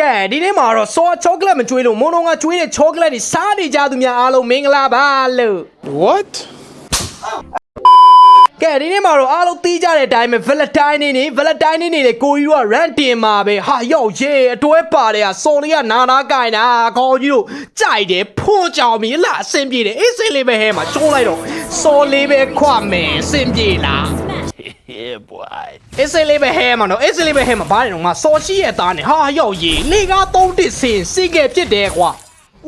ကဲဒီနေ့မှာတော့စောချောကလက်မကျွေးလို့မုံလုံးကကျွေးတဲ့ချောကလက်တွေစားနေကြသူများအားလုံးမင်္ဂလာပါလို့ What? ကဲဒီနေ့မှာတော့အားလုံးသိကြတဲ့အတိုင်းပဲ Valentine နေ့နေ့ Valentine နေ့နေ့လေကိုကြီးတို့က rant တင်มาပဲဟာရောက်ရေးအတွဲပါတယ်ဟာစော်လေးကနာနာကင်တာခေါင်းကြီးတို့ကြိုက်တယ်ဖွန်ကြောင်ပြီလားအဆင်ပြေတယ်အေးစိလေးပဲဟဲမှာကျိုးလိုက်တော့စော်လေးပဲခွမယ်အဆင်ပြေလား Yeah, boy. အစ်စလေးပဲဟဲမှာနော်အစ်စလေးပဲဟဲမှာဘာလဲတော့ငါစော်ရှိရဲ့သားနဲ့ဟာရောက်ရေးလေကားသုံးတစ်စင်စိကဲဖြစ်တယ်ကွာ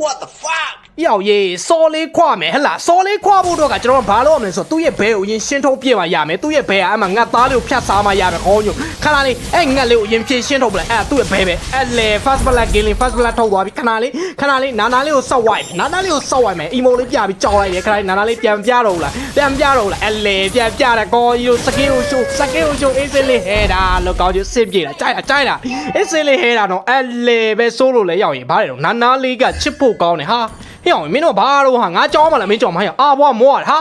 What the fuck? ရောက်ရေးစော်လေးခွမယ်ဟဟလားစော်လေးခွဖို့တော့ကကျွန်တော်တို့ဘာလုပ်ရမလဲဆိုတော့သူ့ရဲ့ဘဲကိုအရင်ရှင်းထုတ်ပြမှရမယ်သူ့ရဲ့ဘဲကအဲ့မှာငတ်သားလေးကိုဖြတ်စားမှရမယ်ခေါင်းညိုခဏလေးအဲ့ငတ်လေးကိုအရင်ဖြည့်ရှင်းထုတ်ပလိုက်အဲ့သူ့ရဲ့ဘဲပဲအဲ့လေ first blood game first blood ထုတ်သွားပြီခဏလေးခဏလေးနာနာလေးကိုစောက်ဝိုက်နာနာလေးကိုစောက်ဝိုက်မယ်အီမိုလေးပြပြီးကြောက်လိုက်တယ်ခဏလေးနာနာလေးပြန်ပြတော့လားပြန်ပြတော့လားအဲ့လေပြန်ပြတယ်ကောကြီးတို့စကင်းကိုရှိုးစကင်းကိုရှိုးအေးစလေးဟဲတာလို့ကောင်းကျစစ်ပြေတာကြိုက်တာကြိုက်တာအေးစလေးဟဲတာတော့အဲ့လေပဲစိုးလို့လဲရောက်ရင်ဘာလဲတော့နာနာလေးကချစ်ဖို့ကောင်းတယ်ဟာ ဟဲ့အောင်မင်းတို့ဘာလို့ဟာငါကြောင်းမလားမင်းကြောင်းမဟဲ့အာဘွားမောရဟာ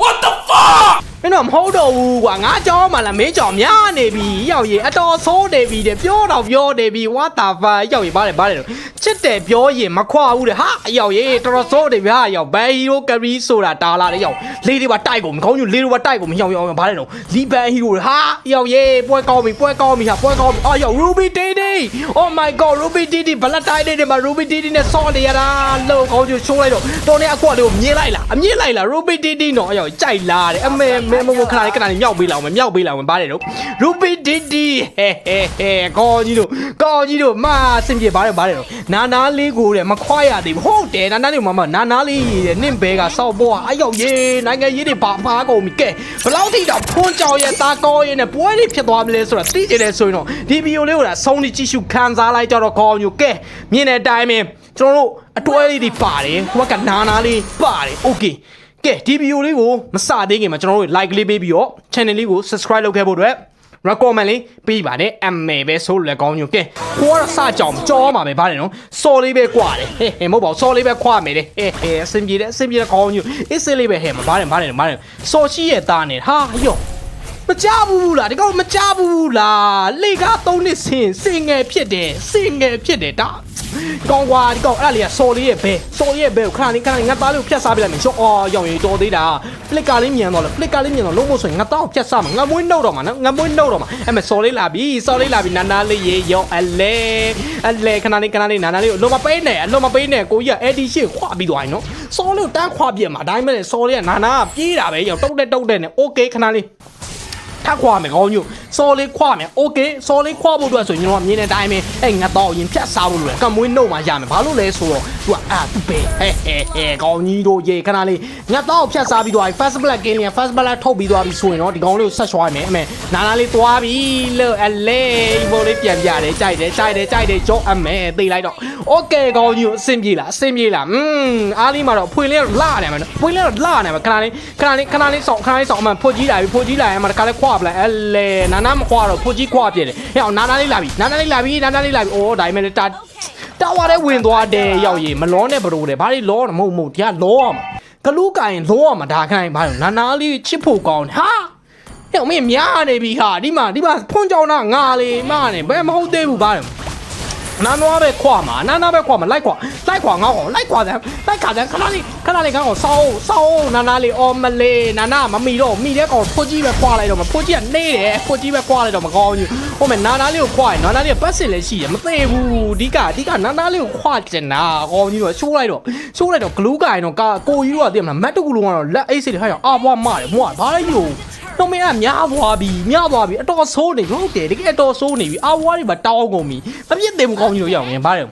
What the fuck? မင်းတို့မဟုတ် တော့ဘူးကွာငါကြောင်းမလားမင်းကြောင်းများနေပြီရောက်ရင်အတော်ဆိုးနေပြီတဲ့ပြောတော့ပြောနေပြီ what the fuck ရောက်ရင်ဘာလဲဘာလဲတော့ချစ်တယ်ပြောရင်မခွာဘူးတဲ့ဟာရောက်ရင်တော်တော်ဆိုးနေပြီဟာရောက်ဘယ်ဟီရိုကရီဆိုတာတာလာတဲ့ရောက်လေးတွေပါတိုက်ကုန်မကောင်းညလေးတွေပါတိုက်ကုန်မရောက်ရောက်ဘာလဲတော့လီဘန်ဟီရိုဟာရောက်ရေးပွဲကောင်းပြီပွဲကောင်းပြီဟာပွဲကောင်းပြီအော်ရောက် Ruby Didi oh my god Ruby Didi ဘလက်တိုက်နေတယ်မှာ Ruby Didi နဲ့ဆော့နေရတာလို့ကောင်းကျရှိုးလိုက်တော့တော်နေအကွက်လေးကိုမြင်လိုက်လားအမြင်လိုက်လား Ruby Didi တော့အရောက်ကြိုက်လာတယ်အမေမဲမမခဏလေးခဏလေးမြောက်ပေးလောက်မယ်မြောက်ပေးလောက်မယ်ပါတယ်တော့ Ruby Didi ဟဲဟဲဟဲကောင်းကြီးတို့ကောင်းကြီးတို့မအဆင်ပြေပါတယ်ပါတယ်တော့နာနာလေးကိုတဲ့မခွာရသေးဘူးဟုတ်တယ်နာနာလေးမမနာနာလေးတဲ့နင့်ဘဲကစောက်ပေါ်အရောက်ရေးနိုင်ငံရေးတွေပါဖားကုန်ပြီကဲဘလောက်ထိတော့ဖွန်းကြောင်ရဲ့သားကောရဲ့နဲ့ပွဲတွေဖြစ်သွားမလဲဆိုတာသိကြတယ်ဆိုရင်တော့ဒီဗီဒီယိုလေးကိုဒါဆုံးဖြတ်ကြည့်ရှုခံစားလိုက်ကြတော့ကောင်းညိုကဲမြင်တဲ့အတိုင်းပဲကျွန်တော်တို့အတွဲလေးတွေပါတယ်ဟိုကနာနာလေးပါတယ်โอเค ကဲဒီဗီဒီယိုလေးကိုမစသေးခင်မှာကျွန်တော်တို့ like လေးပေးပြီးတော့ channel လေးကို subscribe လုပ်ခဲ့ဖို့အတွက် recommend လေးပေးပါတယ်အမေပဲဆိုလို့လည်းကောင်းညိုကဲကိုကတော့စကြောင်ကြောမှာပဲဗါတယ်နော်စော်လေးပဲကွာတယ်ဟဲ့ဟဲ့မဟုတ်ပါဘူးစော်လေးပဲခွာမယ်လေဟဲ့ဟဲ့အဆင်ပြေတယ်အဆင်ပြေတယ်ကောင်းညိုအစ်စစ်လေးပဲဟဲ့မှာဗါတယ်ဗါတယ်ဗါတယ်စော်ရှိရဲ့သားနဲ့ဟာယော မကြဘူးလားဒီကောင်မကြဘူးလားလေကားသုံးနှစ်ဆင်စင်ငယ်ဖြစ်တယ်စင်ငယ်ဖြစ်တယ်ဒါကောင်းကွာဒီကောင်အဲ့ဒါလေးကစော်လေးရဲ့ဘဲစော်ရဲ့ဘဲကိုခဏလေးခဏလေးငါသားလေးကိုဖြတ်စားပြလိုက်မယ်ရှော့အော်ရောင်ရီတော်သေးတာဖလစ်ကာလေးမြန်တော့လေဖလစ်ကာလေးမြန်တော့လုံးမဆိုရင်ငါသားကိုဖြတ်စားမှာငါမွေးနှုတ်တော့မှာနော်ငါမွေးနှုတ်တော့မှာအဲ့မဲ့စော်လေးလာပြီစော်လေးလာပြီနာနာလေးရေရောအလဲအလဲခဏလေးခဏလေးနာနာလေးကိုလုံးမပေးနဲ့အလုံးမပေးနဲ့ကိုကြီးကအဲ့ဒီရှေ့ခွာပြီးသွားရင်နော်စော်လေးကိုတန်းခွာပြမှာအတိုင်းပဲစော်လေးကနာနာကပြေးတာပဲရောတုတ်တဲ့တုတ်တဲ့နဲ့โอเคခဏလေး ထပ်ခွာမယ်ကောင်းညိုစော်လေးခွာမယ်โอเคစော်လေးခွာဖို့အတွက်ဆိုရင်ကျွန်တော်ကမြင်တဲ့အတိုင်းပဲအဲ့ငါတော့ရင်ဖြတ်စားဖို့လိုတယ်ကမွေးနှုတ်မှရမယ်ဘာလို့လဲဆိုတော့သူကအာသူပဲဟဲဟဲဟဲကောင်းကြီးတို့ရေခဏလေးငါတော့ဖြတ်စားပြီးသွားပြီ first blood game လေး first blood ထုတ်ပြီးသွားပြီဆိုရင်တော့ဒီကောင်လေးကိုဆက်ချွားမယ်အမေနာနာလေးသွားပြီလို့အလဲဒီဘောလေးပြန်ပြတယ်ကြိုက်တယ်ကြိုက်တယ်ကြိုက်တယ်ကြောအမေသိလိုက်တော့โอเคကောင်းကြီးကိုအဆင်ပြေလားအဆင်ပြေလားอืมအားလေးမှာတော့ဖွေလေးတော့လာနေမှာနော်ဖွေလေးတော့လာနေမှာခဏလေးခဏလေးခဏလေးဆောင်ခဏလေးဆောင်အမှဖို့ကြီးလာပြီဖို့ကြီးလာရင်မှာတခါလေးခွာ ပလိုက်အလဲနာနာမခွာတော့ဖို့ကြီးခွာပြတယ်ဟဲ့အောင်နာနာလေးလာပြီနာနာလေးလာပြီနာနာလေးလာပြီအိုးဒါပေမဲ့တာတာဝါတဲ့ဝင်သွားတယ်ရောက်ရည်မလောနဲ့ဘရိုတယ်ဘာလို့လောမဟုတ်မဟုတ်တရားလောရမှာဂလူးကင်လောရမှာဒါခိုင်းဘာလို့နာနာလေးချစ်ဖို့ကောင်းဟာဟဲ့မင်းများနေပြီဟာဒီမှာဒီမှာဖွန်ကြောင်တာငါလေမနေဘယ်မဟုတ်သေးဘူးဘာလို့ နာနောပဲခွာမှာနာနာပဲခွာမှာလိုက်ခွာလိုက်ခွာငေါ့ကောင်လိုက်ခွာတယ်လိုက်ခါတယ်ခဏလေးခဏလေးကောင်ဆောင်းဆောင်းနာနာလေးအော်မလေးနာနာမမီတော့မီတဲ့ကောင်ဖိုးကြီးပဲခွာလိုက်တော့မဖိုးကြီးကနေတယ်ဖိုးကြီးပဲခွာလိုက်တော့မကောင်းဘူးဟိုမဲ့နာနာလေးကိုခွာရင်နာနာလေးကပတ်စင်လည်းရှိတယ်မသေးဘူးဒီကအဒီကနာနာလေးကိုခွာကျင်တာကောင်းကြီးတော့ရှိုးလိုက်တော့ရှိုးလိုက်တော့ဂလူးကိုင်တော့ကာကိုကြီးတော့သိမလားမတ်တကူလုံးကတော့လက်အိတ်စိတ်တွေဟာအာဘွားမတယ်မွာဘာလဲယူ တော့မင်းကများသွားပြီများသွားပြီအတော်ဆိုးနေပြီဟုတ်တယ်တကယ်အတော်ဆိုးနေပြီအာဝါးတွေပါတောင်းကုန်ပြီမပြစ်သေးဘူးကောင်းကြီးတို့ရောက်ရင်ဗါတယ်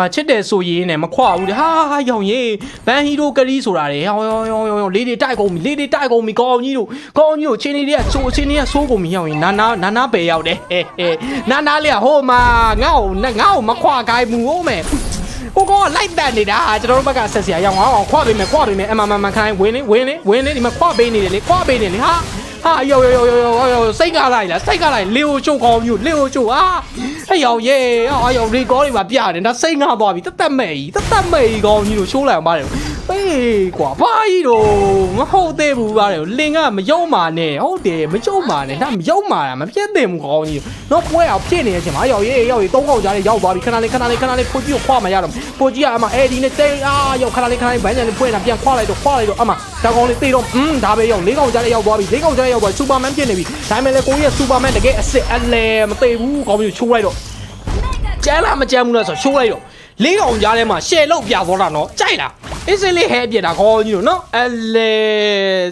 ဘာချစ်တယ်ဆိုရင်နဲ့မခွဘူးတဲ့ဟာဟာရောင်ရေးဘန်ဟီရိုကရီဆိုတာလေဟောဟောဟောဟောလေးတွေတိုက်ကုန်ပြီလေးတွေတိုက်ကုန်ပြီကောင်းကြီးတို့ကောင်းကြီးတို့ချင်းလေးတွေကဆိုအချင်းတွေကဆိုးကုန်ပြီရောက်ရင်နာနာနာနာပဲရောက်တယ်ဟဲဟဲနာနာလေးကဟိုမှာငါ့ကိုငါ့ကိုမခွခိုင်းဘူးဟိုမဲ့ကိုကောလိုက်တန်နေတာကျွန်တော်တို့ဘက်ကဆက်စရာရောက်အောင်ခွပေးမယ်ခွပေးမယ်အမမမခိုင်းဝင်းနေဝင်းနေဝင်းနေဒီမှာခွပေးနေတယ်လေခွပေးနေလေဟာ ဟာယောယောယောယောယောစိတ်ကားလိုက်လားစိတ်ကားလိုက်လေကိုချိုးကောင်းမျိုးလေကိုချိုးဟာအဲ့ရောက်ရဲအာရောက်ရီကောတွေပါပြတယ်ဒါစိတ်ငါသွားပြီတသက်မဲ့ကြီးတသက်မဲ့ကြီးကောင်းကြီးတို့ရှိုးလိုက်အောင်ပါတယ်အေးကွာဘာကြီးတော့မ ဟုတ်သေးဘူးပါတယ်လင်ကမယုံမာနဲ့ဟုတ်တယ်မယုံမာနဲ့ဒါမယုံမာတာမဖြစ်သင့်ဘူးကောင်းကြီးတော့ပွဲအောင်ဖြစ်နေတဲ့အချိန်မှာရောက်ရဲရောက်ရဲသုံးခေါက်ကြားလေးရောက်သွားပြီခဏလေးခဏလေးခဏလေးဖိုကြီးကိုခွာမှရတော့ဖိုကြီးကအမအဲ့ဒီနဲ့တိတ်အာရောက်ခဏလေးခဏလေးဘန်းချန်လေးဖွင့်တာပြန်ခွာလိုက်တော့ခွာလိုက်တော့အမဒါကောင်လေးသိတော့อืมဒါပဲရောက်လေးကောင်ကြားလေးရောက်သွားပြီလေးကောင်ကြားလေးရောက်သွားစူပါမန်ဖြစ်နေပြီဒါပေမဲ့လေကိုကြီးကစူပါမန်တကယ်အစ်စ်အလဲမသိဘူးကောင်းကြီးချိုးလိုက်တော့ကျန်းလားမကျန်းဘူးလားဆိုတော့ရှိုးလိုက်တော့လေးကောင်ကြားထဲမှာရှယ်လောက်ပြသွားတာနော်ကြိုက်လား အစ်စလေးဟဲပြတာခေါင်းကြီးတို့နော်အလေ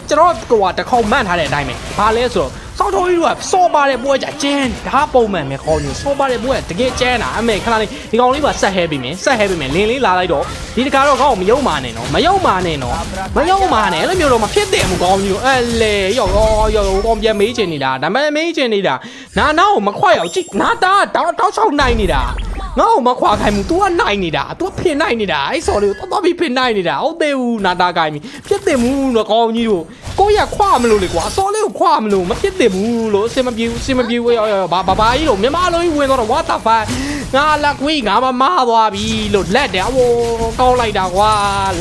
ကျွန်တော်ကတခေါက်မှန်ထားတဲ့အတိုင်းပဲဘာလဲဆိုတော့စောက်တော်ကြီးတို့ကစောပါတဲ့ပွဲကြကျန်းဒါပုံမှန်ပဲခေါင်းကြီးစောပါတဲ့ပွဲကတကယ်ကျန်းတာအမေခဏလေးဒီကောင်လေးပါဆက်ဟဲပြီမယ်ဆက်ဟဲပြီမယ်လင်းလေးလာလိုက်တော့ဒီတခါတော့ခေါင်းမယုံမာနဲ့နော်မယုံမာနဲ့နော်မယုံမာနဲ့အဲ့လိုမျိုးတော့မဖြစ်တယ်မကောင်းကြီးတို့အလေရောက်ရောရောက်ရောကောင်ပြန်မေးချင်နေတာဒါပေမဲ့မေးချင်နေတာနာနာကိုမခွက်ရောက်ကြည့်နာတာတောက်တောက်ချောက်နိုင်နေတာ ငါ့ကိုမခွာခိုင်းဘူး तू ကနိုင်နေတာ तू ကဖြစ်နိုင်နေတာအဲ့စော်လေးကိုတော်တော်ပြီးဖြစ်နိုင်နေတာဟုတ်သေးဘူးနာတာကိုင်းပြီဖြစ်တယ်မှုတော့ကောင်းကြီးတို့ ကိုရခွာမလို့လေကွာစော်လေးကိုခွာမလို့မဖြစ်တယ်ဘူးလို့အစင်မပြေဘူးအစင်မပြေဘူးရောရောဘာဘာဘာကြီးလို့မြန်မာလိုကြီးဝင်တော့ what the fuck ငါလက်ကွေးငါမမားသွားပြီလို့လက်တယ်အဝိုးကောင်းလိုက်တာကွာ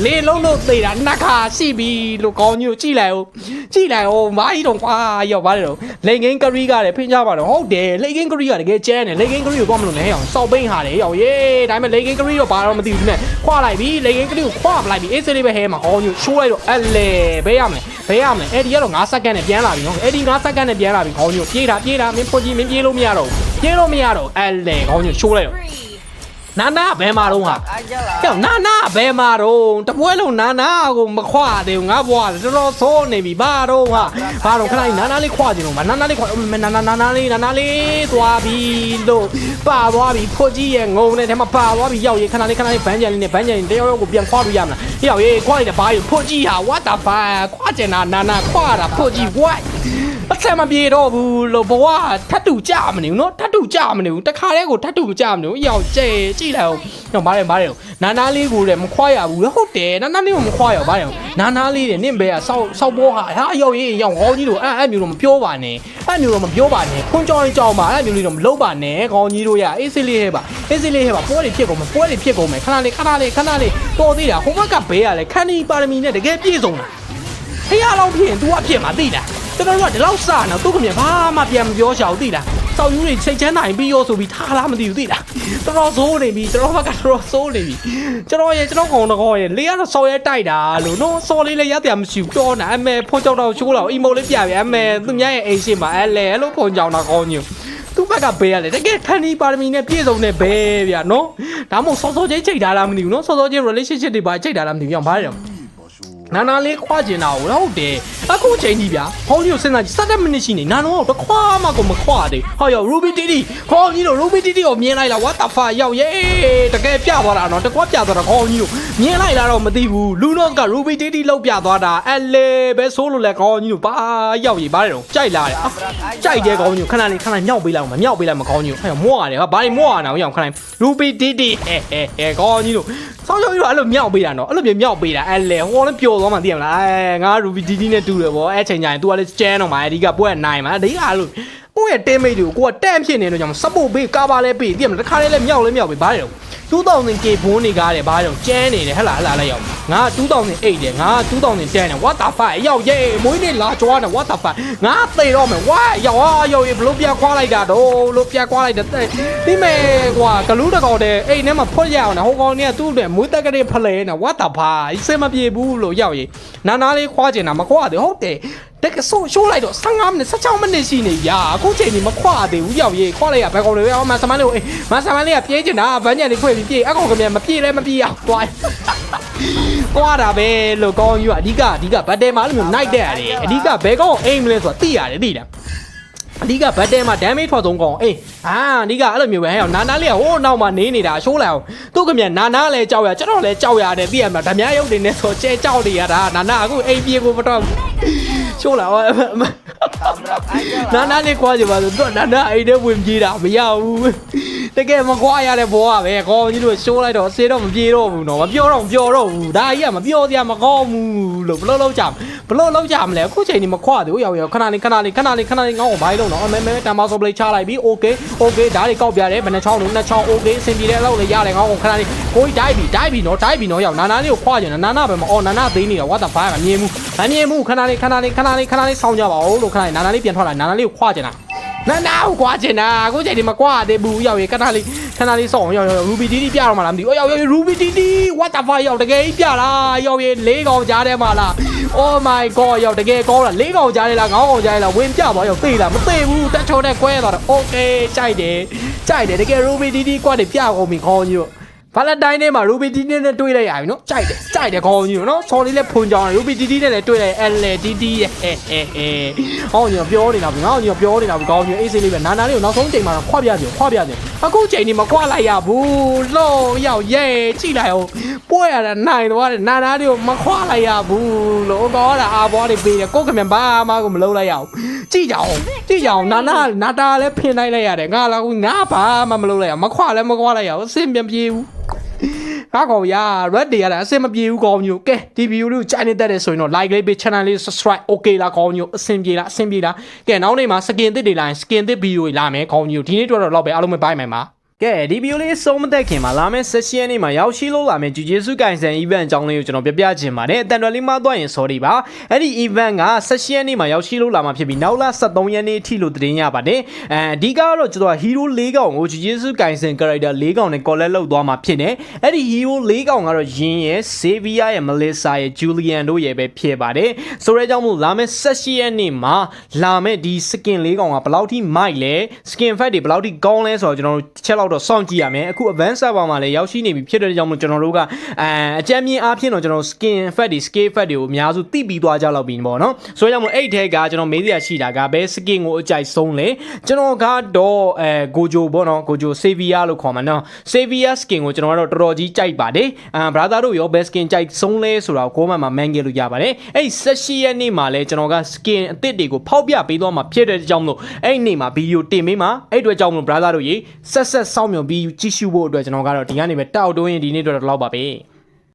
လေလုံးလို့သေးတာနှက်ခါရှိပြီလို့ကောင်းကြီးတို့ကြည့်လိုက်အောင်ကြည့်လိုက်အောင်မားကြီးတော့ကွာရောက်ပါတယ်တော့လိန်ကင်းကရီကလည်းဖင်ကြပါတော့ဟုတ်တယ်လိန်ကင်းကရီကတကယ်ကျန်းတယ်လိန်ကင်းကရီကိုတော့မလို့လဲအောင်စောက်ပိန်းဟာတယ်ရောက်ရေးဒါပေမဲ့လိန်ကင်းကရီတော့ဘာတော့မသိဘူးနဲ့ခွာလိုက်ပြီလိန်ကင်းကရီကိုခွာပလိုက်ပြီအေးစေးလေးပဲဟဲမှာကောင်းကြီးရှိုးလိုက်တော့အလဲဘဲရမလဲဘဲရမလဲအဲ့ဒီကတော့9စက္ကန့်နဲ့ပြန်လာပြီနော်အဲ့ဒီ9စက္ကန့်နဲ့ပြန်လာပြီကောင်းကြီးပြေးတာပြေးတာမင်းဖွင့်ကြည့်မင်းပြေးလို့မရတော့ဘူးပြေးလို့မရတော့အလဲကောင်းကြီးရှိုးလိုက်တော့ နာနာဘဲမာတော့ဟာကြောက်နာနာဘဲမာတော့တပွဲလုံးနာနာကိုမခွာသေးဘူးငါဘွားတော်တော်သိုးနေပြီဘာတော့ဟာဘာတော့ခဏနာနာလေးခွာကြည့်တော့မနာနာလေးခွာနာနာနာနာလေးနာနာလေးသွားပြီလို့ပါသွားပြီဖွကြီးရဲ့ငုံနဲ့ထဲမှာပါသွားပြီရောက်ရေးခဏလေးခဏလေးဘန်းကြံလေးနဲ့ဘန်းကြံလေးတယောက်ယောက်ကိုပြန်ခွာလို့ရမလားရောက်ရေးခွာလိုက်တဲ့ဘာကြီးဖွကြီးဟာ what the fuck ခွာကျင်တာနာနာခွာတာဖွကြီး what အဆက်မပြေတော့ဘူးလို့ဘဝထတ်တူကြမနေဘူးနော်ထတ်တူကြမနေဘူးတခါတည်းကိုထတ်တူမကြမနေဘူးအယောက်ကျဲကြည့်လိုက်အောင်တော့မားတယ်မားတယ်နာနာလေးကိုလည်းမခွာရဘူးဟုတ်တယ်နာနာလေးကိုမခွာရဘူးဗါတယ်နာနာလေးတဲ့နင့်ဘဲကစောက်စောက်ဘောဟာဟာအယောက်ရေးရောက်ဟောကြီးတို့အဲ့အဲ့မျိုးတော့မပြောပါနဲ့အဲ့မျိုးတော့မပြောပါနဲ့ခွန်းကြောင်းလေးကြောင်းပါအဲ့မျိုးလေးတော့မလုပ်ပါနဲ့ခေါင်းကြီးတို့ရအေးစစ်လေးဟဲ့ပါအေးစစ်လေးဟဲ့ပါပွဲတွေဖြစ်ကုန်မယ်ပွဲတွေဖြစ်ကုန်မယ်ခဏလေးခဏလေးခဏလေးတော်သေးတာဟိုဘက်ကဘဲကလည်းခန်းဒီပါရမီနဲ့တကယ်ပြည့်စုံတာဖះလောက်ဖြစ်ရင် तू အဖြစ်မှာသိလား ကျွန်တော်တို့ကဒီလောက်စနော်သူ့ကမြဘာမှပြန်မပြောချောက်သိလားစောက်ယူတွေစိတ်ချမ်းနိုင်ပြီးရောဆိုပြီးထားလားမသိဘူးသိလားတော်တော်ဆိုးနေပြီကျွန်တော်ဘက်ကတော်တော်ဆိုးနေပြီကျွန်တော်ရဲ့ကျွန်တော်ကောင်တော့ရဲ့လေကတော့စော်ရဲတိုက်တာလို့နော်စော်လေးလည်းရတရားမရှိဘူးပြောနေအမေဖုန်းကြောက်တော့ရှိုးတော့အီမိုလေးပြပြအမေသူများရဲ့အိမ်ရှိမှာအဲလေအဲ့လိုဖုန်းကြောက်တာကောင်းညူသူ့ဘက်ကဘေးရလေတကယ်ခန်းဒီပါရမီနဲ့ပြည့်စုံတဲ့ဘေးဗျာနော်ဒါမှမဟုတ်စောစောချင်းချိန်ထားလားမသိဘူးနော်စောစောချင်း relationship တွေပါချိန်ထားလားမသိဘူးအောင်ဘာလဲတော့နာနာလေးခွာကျင်တာကိုဟုတ်တယ် အခုချိန်ကြီးဗျာဟောင်းကြီးကိုစဉ်းစားကြည့်7မိနစ်ရှိနေနာနောတော့ခွာမှကိုမခွာသေးဟောရော Ruby Titi ဟောင်းကြီးတို့ Ruby Titi ကိုမြင်လိုက်လား what the fuck ရောက်ရဲတကယ်ပြသွားတာနော်တကွာပြသွားတာဟောင်းကြီးတို့မြင်လိုက်လားတော့မသိဘူးလူနော့က Ruby Titi လောက်ပြသွားတာအလေပဲဆိုးလို့လဲခေါင်းကြီးတို့ဘာရောက်ရေဘာလဲတော့ကြိုက်လာတယ်ကြိုက်တယ်ခေါင်းကြီးခဏလေးခဏမြောက်ပေးလိုက်အောင်မမြောက်ပေးလိုက်မခေါင်းကြီးဟဲ့မော့ရတယ်ဟာဘာတွေမော့ရအောင်ရောက်ခဏ Ruby Titi ဟဲဟဲဟဲခေါင်းကြီးတို့စောင်းချောင်းကြီးတို့အဲ့လိုမြောက်ပေးတာနော်အဲ့လိုမျိုးမြောက်ပေးတာအဲ့လေဟောလည်းပျော်သွားမှသိရမလားအဲငါ Ruby DD နဲ့တူတယ်ဗောအဲ့ချိန်ကျရင် तू ကလည်းကျန်းတော့မှာအဓိကပွဲနိုင်မှာအဓိကအဲ့လို ကိုယ့်ရဲ့ teammate တွေကိုကိုကတန့်ဖြစ်နေတော့ကြောင့် support ပေးကာပါလဲပေးသိရမလားတခါလေးလည်းမြောက်လည်းမြောက်ပေးဘာလဲ2000K ဘုန်းနေကားတယ်ဘာကြောင့်ကျန်းနေတယ်ဟဲ့လားဟဲ့လားလည်းရောက်ငါ2008တယ်ငါ2010တယ် what the fuck ရောက်ရဲမွေးနေလာကြွားနေ what the fuck ငါသေတော့မယ်ဝါရောက်อ่ะရောက်ရေဘလို့ပြခွာလိုက်တာတော့လို့ပြခွာလိုက်တယ်ဒီမဲ့ကွာဂလူးတကောင်တဲ့အိမ်ထဲမှာဖွက်ရအောင်နော်ဟိုကောင်เนี่ยသူ့အတွက်မွေးတက်ကလေးဖလဲနေ what the fuck စင်မပြေဘူးလို့ရောက်ရေနာနာလေးခွာကျင်တာမခွာသေးဟုတ်တယ် တကယ်ဆိုရှိုးလိုက်တော့15မိနစ်16မိနစ်ရှိနေရအခုချိန်ကြီးမခွာသေးဘူးရောက်ရေခွာလိုက်ရဘယ်ကောင်လေးအောင်မဆမန်းလေးအေးမဆမန်းလေးကပြေးကျင်တာဗန်းညံလေးခွေပြီးပြေးအကောင်ကမြန်မပြေးလဲမပြေးအောင်သွားကွာတာပဲလို့ကောင်းယူအဓိကအဓိကဘတ်တဲမှာအဲ့လိုမျိုး night တက်ရတယ်အဓိကဘဲကောင်အိမ်မလဲဆိုတာသိရတယ်သိလား အဓိကဘတ်တဲမှာ damage ထွက်ဆုံးကောင်အေးအာအဓိကအဲ့လိုမျိုးပဲဟဲ့နာနာလေးကဟိုးနောက်မှာနေနေတာရှိုးလိုက်အောင်သူ့ကမြန်နာနာလည်းကြောက်ရကျွန်တော်လည်းကြောက်ရတယ်သိရမလားဓမြရုပ်တွေနဲ့ဆိုကျဲကြောက်နေရတာနာနာအခုအိမ်ပြေကိုမတော့ရှိုးလာအောင်နာနာလေးခွာကြပါဆိုသူကနာနာအိမ်ထဲဝင်ပြေးတာမရဘူးတတကယ်မကွာရတဲ့ဘောကပဲကောင်းကြီးတို့ရှိုးလိုက်တော့အစေးတော့မပြေတော့ဘူးနော်မပြောတော့မပြောတော့ဘူးဒါကြီးကမပြောစရာမကောင်းဘူးလို့ဘလို့လောက်ကြ ဘလို့လောက်ကြမလဲအခုချိန်ဒီမခွသေးဘူးရောက်ရောက်ခဏလေးခဏလေးခဏလေးခဏလေးငေါ့အောင်ဘိုင်းလုံးနော်အမဲမဲတမ်မာဆိုပလေးချလိုက်ပြီโอเคโอเคဒါတွေကောက်ပြတယ်ဘယ်နှချောင်းလို့နှစ်ချောင်းโอเคအဆင်ပြေတဲ့အလောက်လေးရတယ်ငေါ့အောင်ခဏလေးကိုကြီးတိုက်ပြီတိုက်ပြီနော်တိုက်ပြီနော်ရောက်နာနာလေးကိုခွာကြတယ်နာနာပဲမအော်နာနာသိနေတာ what the fuck မမြင်ဘူးမမြင်ဘူးခဏလေးခဏလေးခဏလေးခဏလေးဆောင်းကြပါဦးလို့ခဏလေးနာနာလေးပြန်ထွက်လာနာနာလေးကိုခွာကြတာ နာနာကိုကွာချင်တာအခုချိန်ဒီမကွာသေးဘူးရောက်ရေခဏလေးခဏလေးစောင့်ရောက်ရောက်ရူဘီတီတီပြတော့မှလားမသိဘူးရောက်ရောက်ရူဘီတီတီ what the fuck ရောက်တကယ်ကြီးပြလားရောက်ရေလေးကောင်ကြားထဲမှာလား oh my god ရောက်တကယ်ကောင်းလားလေးကောင်ကြားထဲလားငေါးကောင်ကြားထဲလားဝင်ပြသွားရောက်သိလားမသိဘူးတက်ချုံနဲ့ကွဲသွားတော့ okay ကြိုက်တယ်ကြိုက်တယ်တကယ်ရူဘီတီတီကွာတယ်ပြအောင်ပြီခေါင်းကြီးတို့ ဗလာတိုင်းထဲမှာရူဘီတီတီနဲ့တွေ့လိုက်ရပြီနော်ကြိုက်တယ်ကြိုက်တယ်ခေါင်းကြီးနော်ဆော်လေးလည်းဖွန်ကြောင်းတယ်ရူဘီတီတီနဲ့လည်းတွေ့လိုက် LTT ရဲ့ဟဲဟဲဟဲဟောင်းကြီးပြောနေတာပြီငါ့ကြီးပြောနေတာပြီခေါင်းကြီးအေးစေးလေးပဲနာနာလေးကိုနောက်ဆုံးချိန်မှာခွာပြကြခွာပြကြအခုချိန်ဒီမခွာလိုက်ရဘူးလုံးရောက်ရဲကြည့်လိုက်အောင်ပွဲရတာနိုင်တော့တယ်နာနာလေးကိုမခွာလိုက်ရဘူးလို့ကောတာအာဘွားတွေပေးတယ်ကိုကမြန်ဘာမှကိုမလုပ်လိုက်ရဘူးကြည့်ကြအောင်ကြည့်ကြအောင်နာနာနာတာလည်းဖင်လိုက်လိုက်ရတယ်ငါလာငါဘာမှမလုပ်လိုက်ရမခွာလည်းမခွာလိုက်ရဘူးအဆင်ပြန်ပြေဘူး ကားကောင်ရ red တွေရတာအဆင်မပြေဘူးကောင်းမျိုးကဲဒီ video လေးကိုကြိုက်နေတတ်တယ်ဆိုရင်တော့ like လေးပေး channel လေး subscribe okay လားကောင်းမျိုးအဆင်ပြေလားအဆင်ပြေလားကဲနောက်နေ့မှာ skin သစ်တွေလာရင် skin သစ် video တွေလာမယ်ကောင်းမျိုးဒီနေ့တော့တော့ပဲအားလုံးပဲ bye မယ်ပါ ကဲဒီဗီဒီယိုလေးဆုံးမသက်ခင်မှာလာမယ့် session နေ့မှာရောက်ရှိလို့လာမယ့် Jujutsu Kaisen event အကြောင်းလေးကိုကျွန်တော်ပြပြချင်ပါတယ်အတန်တော်လေးမှသွားရင် sorry ပါအဲ့ဒီ event က session နေ့မှာရောက်ရှိလို့လာမှာဖြစ်ပြီးနောက်လ23ရက်နေ့အထိလို့တင်ရပါတယ်အဲအဓိကတော့ကျွန်တော် hero ၄កောင်ကို Jujutsu Kaisen character ၄កောင်နဲ့ collect လုပ်သွားမှာဖြစ်နေအဲ့ဒီ hero ၄កောင်ကတော့ Yin ရဲ့ Xavier ရဲ့ Melissa ရဲ့ Julian တို့ရဲ့ပဲဖြစ်ပါတယ်ဆိုရဲကြောင့်မို့လာမယ့် session ရက်နေ့မှာလာမယ့်ဒီ skin ၄កောင်ကဘယ်လောက်ထိမိုက်လဲ skin effect တွေဘယ်လောက်ထိကောင်းလဲဆိုတော့ကျွန်တော်တို့တစ်ချက်လောက် ်တော့စောင့်ကြည့်ရမယ်အခု advanced server မှာလည်းရောက်ရှိနေပြီဖြစ်တဲ့ကြောင့်မို့ကျွန်တော်တို့ကအဲအကြမ်းမြင်အားဖြင့်တော့ကျွန်တော် skin effect တွေ scale effect တွေကိုအများစုသိပြီးသွားကြလောက်ပြီပေါ့နော်ဆိုတော့ကြောင့်မို့အဲ့ထဲကကျွန်တော်မေးစရာရှိတာကဘယ် skin ကိုအကြိုက်ဆုံးလဲကျွန်တော်ကတော့အဲ gojo ပေါ့နော် gojo savior လို့ခေါ်မှာနော် savior skin ကိုကျွန်တော်ကတော့တော်တော်ကြီးကြိုက်ပါတယ်အာ brother တို့ရော best skin ကြိုက်ဆုံးလဲဆိုတော့ကိုယ်မှမှာ man လို့ရပါတယ်အဲ့ဒီ16ရက်နေ့မှာလဲကျွန်တော်က skin အသစ်တွေကိုဖောက်ပြပေးသွားမှာဖြစ်တဲ့ကြောင့်မို့အဲ့ဒီနေ့မှာ video တင်ပေးမှာအဲ့အတွက်ကြောင့်မို့ brother တို့ရေဆက်ဆက်စောင့်မျှော်ပြီးကြည့်ရှုဖို့အတွက်ကျွန်တော်ကတော့ဒီကနေပဲတောက်တွင်းရင်ဒီနေ့တော့တော့လောက်ပါပဲ